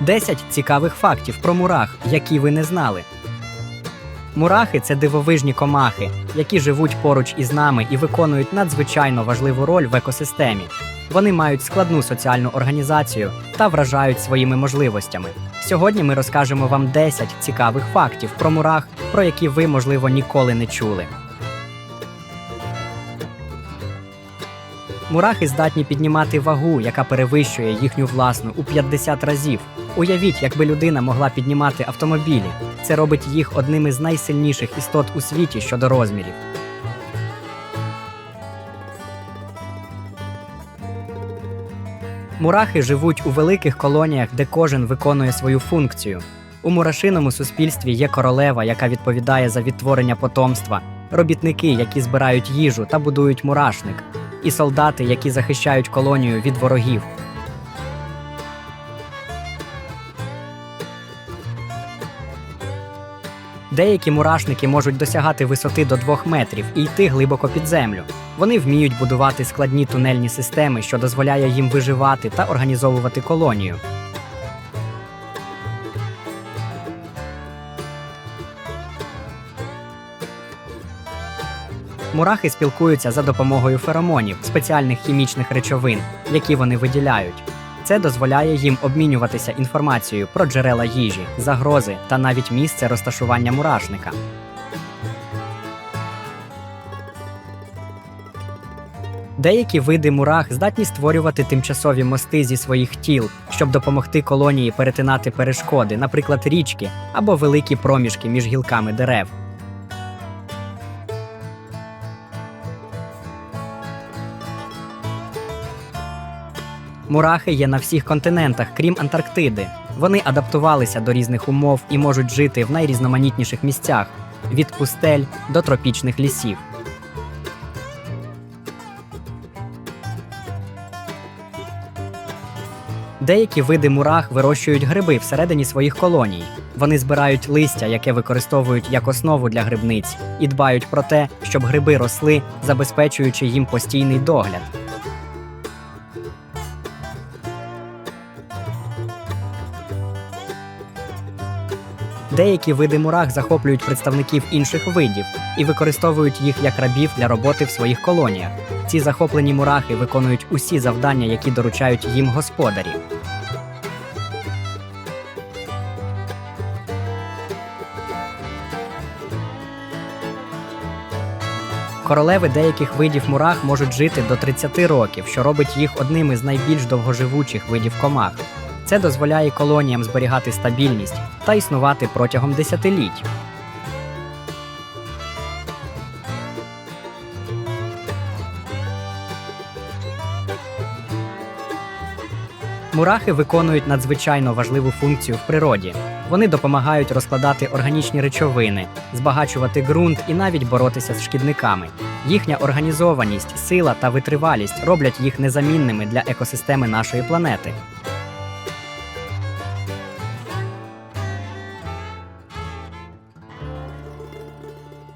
10 цікавих фактів про мурах, які ви не знали. Мурахи це дивовижні комахи, які живуть поруч із нами і виконують надзвичайно важливу роль в екосистемі. Вони мають складну соціальну організацію та вражають своїми можливостями. Сьогодні ми розкажемо вам 10 цікавих фактів про мурах, про які ви, можливо, ніколи не чули. Мурахи здатні піднімати вагу, яка перевищує їхню власну у 50 разів. Уявіть, якби людина могла піднімати автомобілі. Це робить їх одним із найсильніших істот у світі щодо розмірів. Мурахи живуть у великих колоніях, де кожен виконує свою функцію. У мурашиному суспільстві є королева, яка відповідає за відтворення потомства, робітники, які збирають їжу та будують мурашник, і солдати, які захищають колонію від ворогів. Деякі мурашники можуть досягати висоти до 2 метрів і йти глибоко під землю. Вони вміють будувати складні тунельні системи, що дозволяє їм виживати та організовувати колонію. Мурахи спілкуються за допомогою феромонів, спеціальних хімічних речовин, які вони виділяють. Це дозволяє їм обмінюватися інформацією про джерела їжі, загрози та навіть місце розташування мурашника. Деякі види мурах здатні створювати тимчасові мости зі своїх тіл, щоб допомогти колонії перетинати перешкоди, наприклад, річки або великі проміжки між гілками дерев. Мурахи є на всіх континентах, крім Антарктиди. Вони адаптувалися до різних умов і можуть жити в найрізноманітніших місцях від пустель до тропічних лісів. Деякі види мурах вирощують гриби всередині своїх колоній. Вони збирають листя, яке використовують як основу для грибниць, і дбають про те, щоб гриби росли, забезпечуючи їм постійний догляд. Деякі види мурах захоплюють представників інших видів і використовують їх як рабів для роботи в своїх колоніях. Ці захоплені мурахи виконують усі завдання, які доручають їм господарі. Королеви деяких видів мурах можуть жити до 30 років, що робить їх одним із найбільш довгоживучих видів комах. Це дозволяє колоніям зберігати стабільність та існувати протягом десятиліть. Мурахи виконують надзвичайно важливу функцію в природі. Вони допомагають розкладати органічні речовини, збагачувати ґрунт і навіть боротися з шкідниками. Їхня організованість, сила та витривалість роблять їх незамінними для екосистеми нашої планети.